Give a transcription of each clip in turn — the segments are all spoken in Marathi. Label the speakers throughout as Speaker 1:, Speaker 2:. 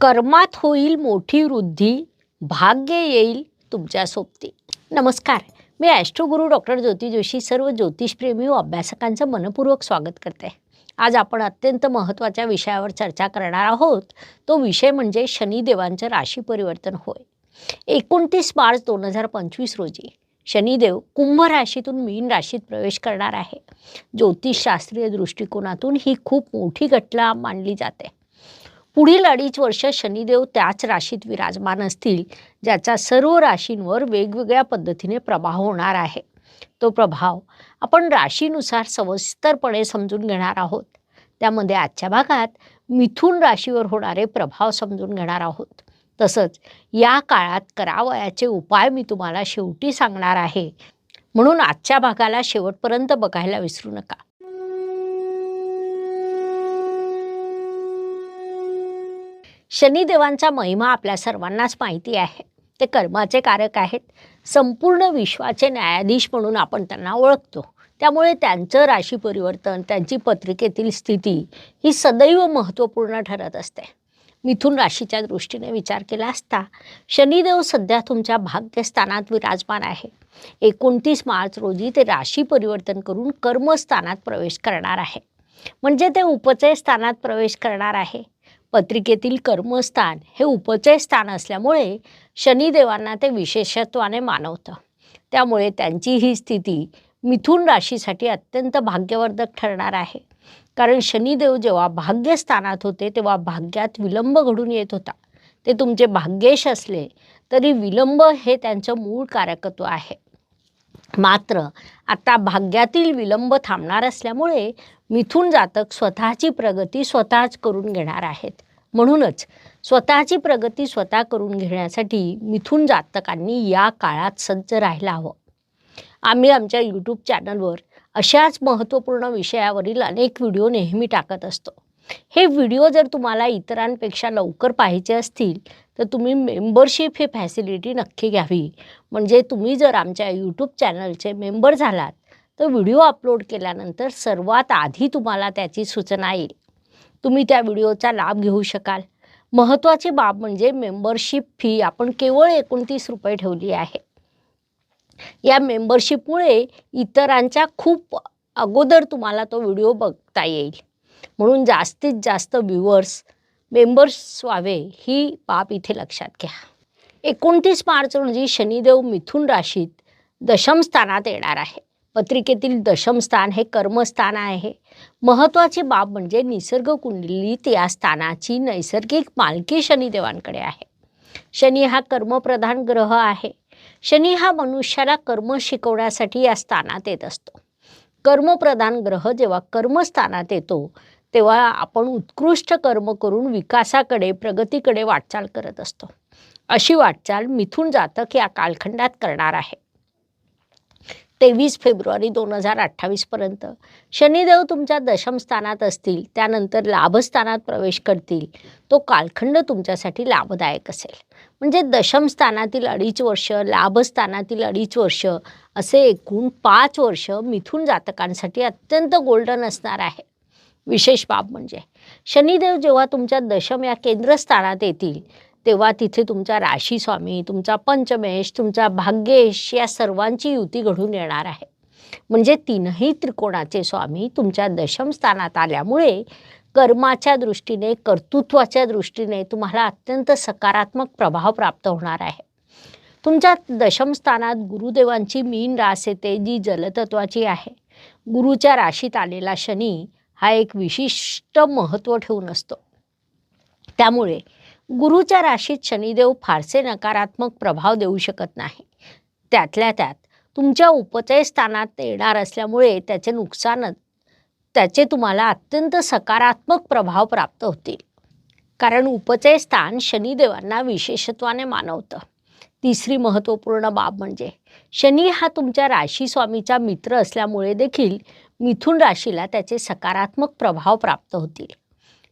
Speaker 1: कर्मात होईल मोठी वृद्धी भाग्य येईल तुमच्या सोबती. नमस्कार. मी ॲस्ट्रोगुरू डॉक्टर ज्योती जोशी सर्व ज्योतिषप्रेमी व अभ्यासकांचं मनपूर्वक स्वागत करते. आज आपण अत्यंत महत्त्वाच्या विषयावर चर्चा करणार आहोत. तो विषय म्हणजे शनिदेवांचं राशी परिवर्तन होय. एकोणतीस मार्च दोन हजार पंचवीस रोजी शनिदेव कुंभ राशीतून मीन राशीत प्रवेश करणार आहे. ज्योतिषशास्त्रीय दृष्टिकोनातून ही खूप मोठी घटना मानली जाते. पुढील अडीच वर्ष शनिदेव त्याच राशीत विराजमान असतील ज्याचा सर्व राशींवर वेगवेगळ्या पद्धतीने प्रभाव होणार आहे. तो प्रभाव आपण राशीनुसार सविस्तरपणे समजून घेणार आहोत. त्यामध्ये आजच्या भागात मिथुन राशीवर होणारे प्रभाव समजून घेणार आहोत. तसंच या काळात करावयाचे उपाय मी तुम्हाला शेवटी सांगणार आहे. म्हणून आजच्या भागाला शेवटपर्यंत बघायला विसरू नका. शनिदेवांचा महिमा आपल्या सर्वांनाच माहिती आहे. ते कर्माचे कारक आहेत. संपूर्ण विश्वाचे न्यायाधीश म्हणून आपण त्यांना ओळखतो. त्यामुळे त्यांचं राशी परिवर्तन त्यांची पत्रिकेतील स्थिती ही सदैव महत्त्वपूर्ण ठरत असते. मिथून राशीच्या दृष्टीने विचार केला असता शनिदेव सध्या तुमच्या भाग्यस्थानात विराजमान आहे. एकोणतीस मार्च रोजी ते राशी परिवर्तन करून कर्मस्थानात प्रवेश करणार आहे. म्हणजे ते उपचय स्थानात प्रवेश करणार आहे. पत्रिकेतील कर्मस्थान हे उपचय स्थान असल्यामुळे शनिदेवांना ते विशेषत्वाने मानवतं. त्यामुळे त्यांची ही स्थिती मिथुन राशीसाठी अत्यंत भाग्यवर्धक ठरणार आहे. कारण शनिदेव जेव्हा भाग्यस्थानात होते तेव्हा भाग्यात विलंब घडून येत होता. ते तुमचे भाग्येश असले तरी विलंब हे त्यांचं मूळ कारकत्व आहे. मात्र आता भाग्यातील विलंब थांबणार असल्यामुळे मिथून जातक स्वतःची प्रगती स्वतःच करून घेणार आहेत. म्हणूनच स्वतःची प्रगती स्वतः करून घेण्यासाठी मिथून जातकांनी या काळात सज्ज राहायला हवं. आम्ही आमच्या यूट्यूब चॅनलवर अशाच महत्त्वपूर्ण विषयावरील अनेक व्हिडिओ नेहमी टाकत असतो. हे व्हिडिओ जर तुम्हाला इतरांपेक्षा लवकर पाहायचे असतील तर तुम्ही मेंबरशिप ही फॅसिलिटी नक्की घ्यावी. म्हणजे तुम्ही जर आमच्या यूट्यूब चॅनलचे मेंबर झालात तर व्हिडिओ अपलोड केल्यानंतर सर्वात आधी तुम्हाला त्याची सूचना येईल. तुम्ही त्या व्हिडिओचा लाभ घेऊ शकाल. महत्त्वाची बाब म्हणजे मेंबरशिप फी आपण केवळ एकोणतीस रुपये ठेवली आहे. या मेंबरशिपमुळे इतरांच्या खूप अगोदर तुम्हाला तो व्हिडिओ बघता येईल. म्हणून जास्तीत जास्त व्ह्युअर्स मेंबर्स व्हावे ही बाब इथे लक्षात घ्या. एकोणतीस मार्च रोजी शनिदेव मिथुन राशीत दशमस्थानात येणार आहे. पत्रिकेतील दशम स्थान हे कर्मस्थान आहे. महत्त्वाची बाब म्हणजे निसर्ग कुंडलीत या स्थानाची नैसर्गिक मालकी शनिदेवांकडे आहे. शनी हा कर्मप्रधान ग्रह आहे. शनी हा मनुष्याला कर्म शिकवण्यासाठी या स्थानात येत असतो. कर्मप्रधान ग्रह जेव्हा कर्मस्थानात येतो तेव्हा आपण उत्कृष्ट कर्म करून विकासाकडे प्रगतीकडे वाटचाल करत असतो. अशी वाटचाल मिथून जातक या कालखंडात करणार आहे. तेवीस फेब्रुवारी दोन हजार अठ्ठावीसपर्यंत शनिदेव तुमच्या दशम स्थानात असतील त्यानंतर लाभस्थानात प्रवेश करतील. तो कालखंड तुमच्यासाठी लाभदायक असेल. म्हणजे दशम स्थानातील अडीच वर्ष लाभस्थानातील अडीच वर्ष असे एकूण पाच वर्ष मिथून जातकांसाठी अत्यंत गोल्डन असणार आहे. विशेष बाब म्हणजे शनिदेव जेव्हा तुमच्या दशम या केंद्रस्थानात येतील तेव्हा तिथे तुमचा राशी स्वामी तुमचा पंचमेश तुमचा भाग्येश या सर्वांची युती घडून येणार आहे. म्हणजे तीनही त्रिकोणाचे स्वामी तुमच्या दशमस्थानात आल्यामुळे कर्माच्या दृष्टीने कर्तृत्वाच्या दृष्टीने तुम्हाला अत्यंत सकारात्मक प्रभाव प्राप्त होणार आहे. तुमच्या दशमस्थानात गुरुदेवांची मीन रास येते जी जलतत्वाची आहे. गुरुच्या राशीत आलेला शनी हा एक विशिष्ट महत्त्व ठेवून असतो. त्यामुळे गुरुच्या राशीत शनिदेव फारसे नकारात्मक प्रभाव देऊ शकत नाही. त्यातल्या त्यात तुमच्या उपचय स्थानात येणार असल्यामुळे त्याचे नुकसानच त्याचे तुम्हाला अत्यंत सकारात्मक प्रभाव प्राप्त होतील. कारण उपचय स्थान शनिदेवांना विशेषत्वाने मानवतं. तिसरी महत्त्वपूर्ण बाब म्हणजे शनी हा तुमच्या राशी स्वामीचा मित्र असल्यामुळे देखील मिथुन राशीला त्याचे सकारात्मक प्रभाव प्राप्त होतील.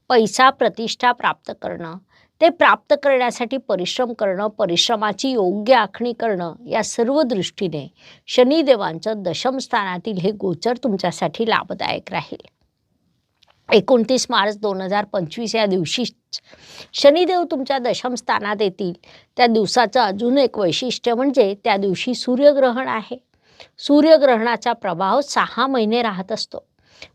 Speaker 1: पैसा प्रतिष्ठा प्राप्त करणं ते प्राप्त करण्यासाठी परिश्रम करणं परिश्रमाची योग्य आखणी करणं या सर्व दृष्टीने शनिदेवांचं दशम स्थानातील हे गोचर तुमच्यासाठी लाभदायक राहील. एकोणतीस मार्च दोन हजार पंचवीस या दिवशी शनिदेव तुमच्या दशम स्थानात येतील. त्या दिवसाचं अजून एक वैशिष्ट्य म्हणजे त्या दिवशी सूर्यग्रहण आहे. सूर्यग्रहणाचा प्रभाव सहा महिने राहत असतो.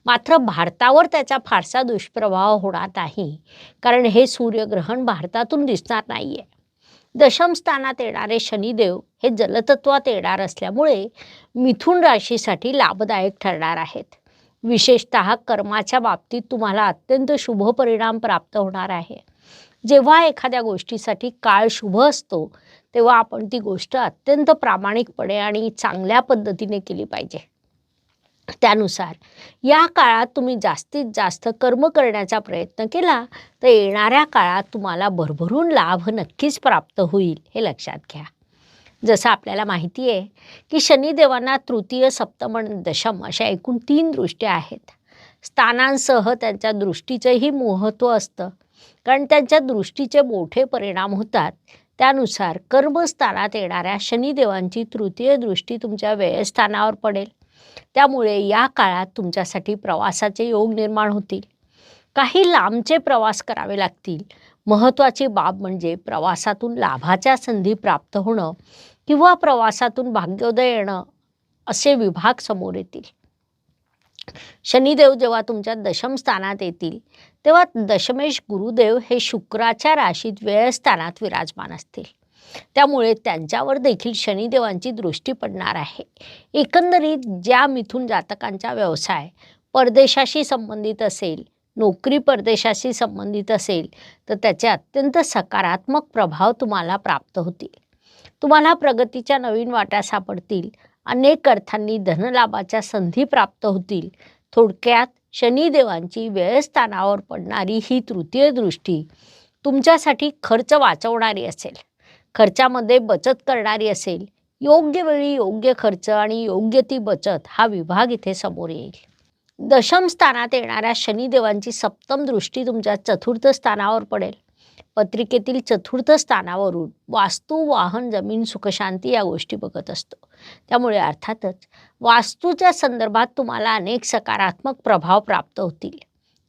Speaker 1: मात्र भारतावर त्याचा फारसा दुष्प्रभाव होणार नाही. कारण हे सूर्यग्रहण भारतातून दिसणार नाही आहे दशम स्थानात येणारे शनिदेव हे जलतत्वात येणार असल्यामुळे मिथुन राशीसाठी लाभदायक ठरणार आहेत. विशेषत कर्माच्या बाबतीत तुम्हाला अत्यंत शुभ परिणाम प्राप्त होणार आहे. जेव्हा एखाद्या गोष्टीसाठी काळ शुभ असतो तेव्हा आपण ती गोष्ट अत्यंत प्रामाणिकपणे आणि चांगल्या पद्धतीने केली पाहिजे. त्यानुसार या काळात तुम्ही जास्तीत जास्त कर्म करण्याचा प्रयत्न केला तर येणाऱ्या काळात तुम्हाला भरभरून लाभ नक्कीच प्राप्त होईल हे लक्षात घ्या. जसं आपल्याला माहिती आहे की शनिदेवांना तृतीय सप्तम आणि दशम अशा एकूण तीन दृष्ट्या आहेत. स्थानांसह त्यांच्या दृष्टीचंही महत्त्व असतं. कारण त्यांच्या दृष्टीचे मोठे परिणाम होतात. त्यानुसार कर्मस्थानात येणाऱ्या शनिदेवांची तृतीय दृष्टी तुमच्या व्ययस्थानावर पडेल. त्यामुळे या काळात तुमच्यासाठी प्रवासाचे योग निर्माण होतील. काही लांबचे प्रवास करावे लागतील. महत्त्वाची बाब म्हणजे प्रवासातून लाभाच्या संधी प्राप्त होणं किंवा प्रवासातून भाग्योदय येणं असे विभाग समोर येतील. शनिदेव जेव्हा तुमच्या दशम स्थानात येतील तेव्हा दशमेश गुरुदेव हे शुक्राच्या राशीत व्ययस्थानात विराजमान असतील. त्यामुळे त्यांच्यावर देखील शनिदेवांची दृष्टी पडणार आहे. एकंदरीत ज्या मिथून जातकांचा व्यवसाय परदेशाशी संबंधित असेल नोकरी परदेशाशी संबंधित असेल तर त्याचे अत्यंत सकारात्मक प्रभाव तुम्हाला प्राप्त होतील. तुम्हाला प्रगतीच्या नवीन वाट्या सापडतील अनेक अर्थांनी धनलाभाच्या संधी प्राप्त होतील. थोडक्यात शनिदेवांची व्ययस्थानावर पडणारी ही तृतीय दृष्टी तुमच्यासाठी खर्च वाचवणारी असेल. खर्चामध्ये बचत करणारी असेल. योग्य वेळी योग्य खर्च आणि योग्य ती बचत हा विभाग इथे समोर येईल. दशम स्थानात येणाऱ्या शनिदेवांची सप्तम दृष्टी तुमच्या चतुर्थ स्थानावर पडेल. पत्रिकेतील चतुर्थ स्थानावरून वास्तू वाहन जमीन सुखशांती या गोष्टी बघत असतो. त्यामुळे अर्थातच वास्तूच्या संदर्भात तुम्हाला अनेक सकारात्मक प्रभाव प्राप्त होतील.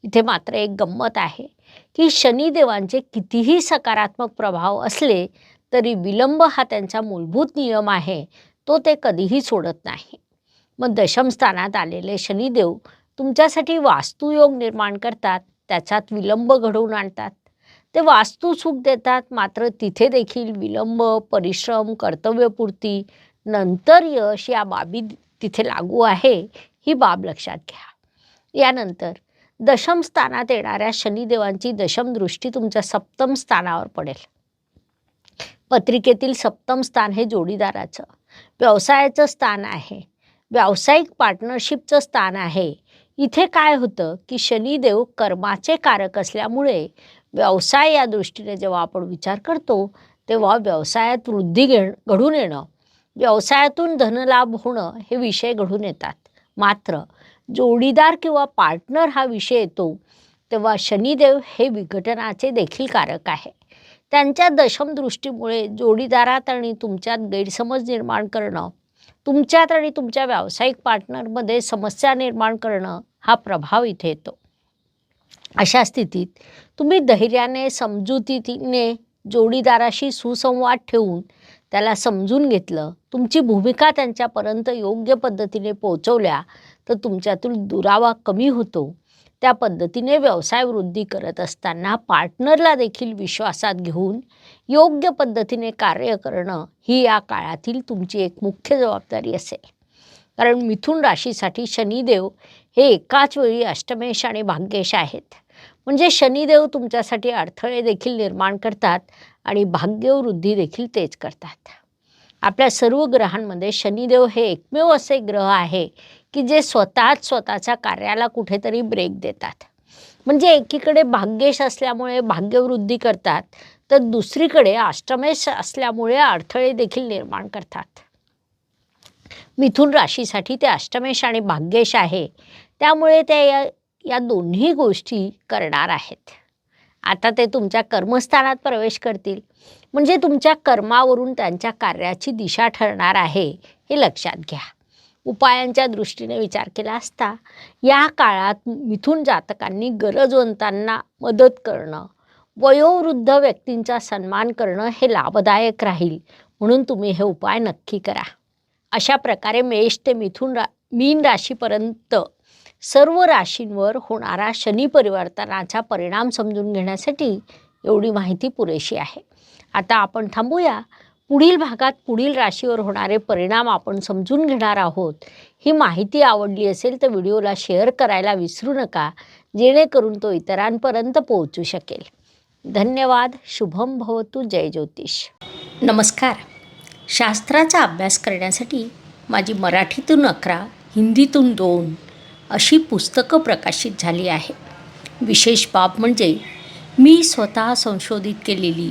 Speaker 1: इथे मात्र एक गंमत आहे की शनिदेवांचे कितीही सकारात्मक प्रभाव असले तरी विलंब हा त्यांचा मूलभूत नियम आहे. तो ते कधीही सोडत नाही. मग दशम स्थानात आलेले शनिदेव तुमच्यासाठी वास्तुयोग निर्माण करतात. त्याच्यात विलंब घडवून आणतात. ते वास्तू सुख देतात. मात्र तिथे देखील विलंब परिश्रम कर्तव्यपूर्ती नंतर यश या बाबी तिथे लागू आहे ही बाब लक्षात घ्या. यानंतर दशम स्थानात येणाऱ्या शनिदेवांची दशम दृष्टी तुमच्या सप्तम स्थानावर पडेल. पत्रिकेतील सप्तम स्थान हे जोडीदाराचं. व्यवसायाचं स्थान आहे. व्यावसायिक पार्टनरशिपचं स्थान आहे. इथे काय होतं की शनिदेव कर्माचे कारक असल्यामुळे व्यवसाय या दृष्टीने जेव्हा आपण विचार करतो तेव्हा व्यवसायात वृद्धी घे घडून येणं व्यवसायातून धनलाभ होणं हे विषय घडून येतात. मात्र जोडीदार किंवा पार्टनर हा विषय येतो तेव्हा शनिदेव हे विघटनाचे देखील कारक आहे. त्यांच्या दशमदृष्टीमुळे जोडीदारात आणि तुमच्यात गैरसमज निर्माण करणं तुमच्यात आणि तुमच्या व्यावसायिक पार्टनरमध्ये समस्या निर्माण करणं हा प्रभाव इथे येतो. अशा स्थितीत तुम्ही धैर्याने समजुतीने जोडीदाराशी सुसंवाद ठेवून त्याला समजून घेतलं तुमची भूमिका त्यांच्यापर्यंत योग्य पद्धतीने पोहोचवल्या तर तुमच्यातून दुरावा कमी होतो. त्या पद्धतीने व्यवसाय वृद्धी करत असताना पार्टनरला देखील विश्वासात घेऊन योग्य पद्धतीने कार्य करणं ही या काळातील तुमची एक मुख्य जबाबदारी असेल. कारण मिथुन राशीसाठी शनिदेव हे एकाच वेळी अष्टमेश आणि भाग्येश आहेत. म्हणजे शनिदेव तुमच्यासाठी अडथळे देखील निर्माण करतात आणि भाग्यवृद्धी देखील तेच करतात. आपल्या सर्व ग्रहांमध्ये शनिदेव हे एकमेव असे ग्रह आहे की जे स्वतःच स्वतःच्या कार्याला कुठेतरी ब्रेक देतात. म्हणजे एकीकडे भाग्येश असल्यामुळे भाग्यवृद्धी करतात तर दुसरीकडे अष्टमेश असल्यामुळे अडथळे देखील निर्माण करतात. मिथुन राशीसाठी ते अष्टमेश आणि भाग्येश आहे. त्यामुळे ते या या दोन्ही गोष्टी करणार आहेत. आता ते तुमच्या कर्मस्थानात प्रवेश करतील. म्हणजे तुमच्या कर्मावरून त्यांच्या कार्याची दिशा ठरणार आहे हे लक्षात घ्या. उपायांच्या दृष्टीने विचार केला असता या काळात मिथून जातकांनी गरजवंतांना मदत करणं वयोवृद्ध व्यक्तींचा सन्मान करणं हे लाभदायक राहील. म्हणून तुम्ही हे उपाय नक्की करा. अशा प्रकारे मेष ते मिथून रा मीन राशीपर्यंत सर्व राशींवर होणारा शनी परिवर्तनाचा परिणाम समजून घेण्यासाठी एवढी माहिती पुरेशी आहे. आता आपण थांबूया. पुढील भागात पुढील राशीवर होणारे परिणाम आपण समजून घेणार आहोत. ही माहिती आवडली असेल तर व्हिडिओला शेअर करायला विसरू नका जेणेकरून तो इतरांपर्यंत पोहोचू शकेल. धन्यवाद शुभम भवतु जय ज्योतिष. नमस्कार. शास्त्राचा अभ्यास करण्यासाठी माझी मराठीतून अकरा हिंदीतून दोन अशी पुस्तकं प्रकाशित झाली आहे विशेष बाब म्हणजे मी स्वतः संशोधित केलेली